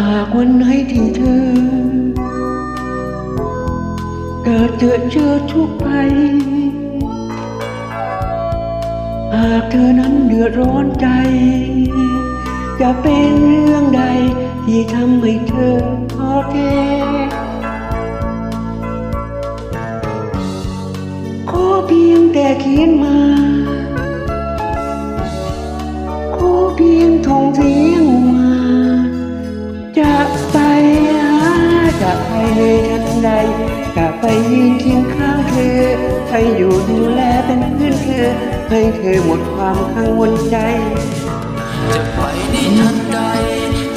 หากวันไหนที่เธอ เกิดเจอเจอทุกภัย หากเธอนั้นเดือดร้อนใจ จะเป็นเรื่องใดที่ทำให้เธอท้อแท้ขอเพียงแต่เขียนมา ขอเพียงทงเสีย ทันใดจะไปยืนเคียงข้างเธอให้อยู่ดูแลเป็นเพื่อนเธอ ให้เธอหมดความกังวลใจ จะไปในทันใด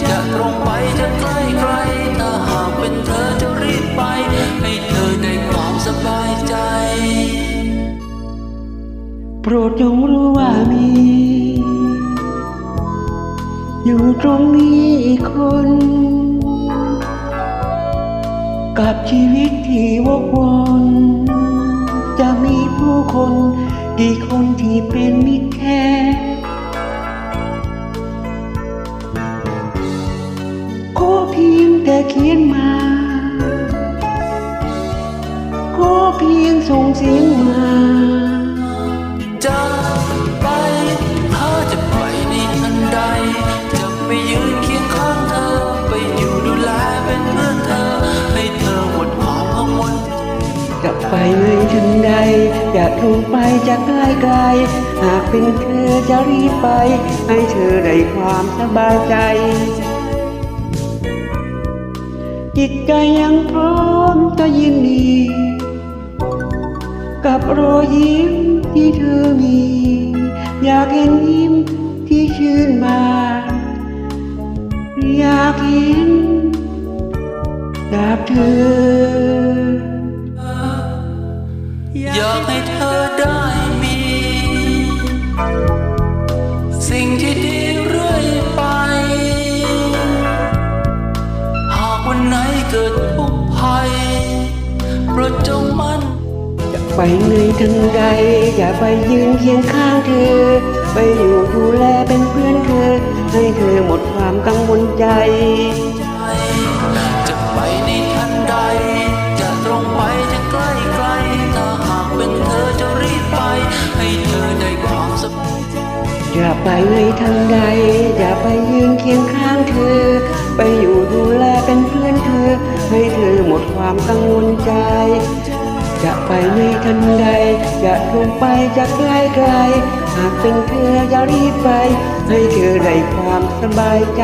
จะตรงไปจะใกล้ไกลถ้าหากเป็นเธอจะรีบไป ให้เธอได้ความสบายใจ โปรดจงรู้ว่ามี อยู่ตรงนี้อีกคน กับชีวิตที่วกวนจะมีผู้คนกี่คนที่เป็นมิตรแท้ขอเพียงแต่เขียนมาขอเพียงส่งเสียงมา ไปเลยทันใดจะตรงไปจะใกล้ไกล หากเป็นเธอจะรีบไป ให้เธอได้ความสบายใจ จิตใจยังพร้อมจะยินดี กับรอยยิ้มที่เธอมี อยากเห็นยิ้มที่ชื่นบานอยากเห็นจากเธอ อยากให้เธอได้มี สิ่งที่ดีเรื่อยไป หากวันไหนเกิดทุกข์ภัยโปรดจงมั่นจะไปในทันใด อย่าไปยืนเคียงข้างเธอ ไปอยู่ดูแลเป็นเพื่อนเธอ ให้เธอหมดความกังวลใจ จะไปใน อย่าไปในทางใด อย่าไปยืนเคียงข้างเธอ ไปอยู่ดูแลเป็นเพื่อนเธอ ให้เธอหมดความกังวลใจ จะไปในทันใด จะลงไปจะใกล้ไกล หากเป็นเธออย่ารีบไป ให้เธอได้ความสบายใจ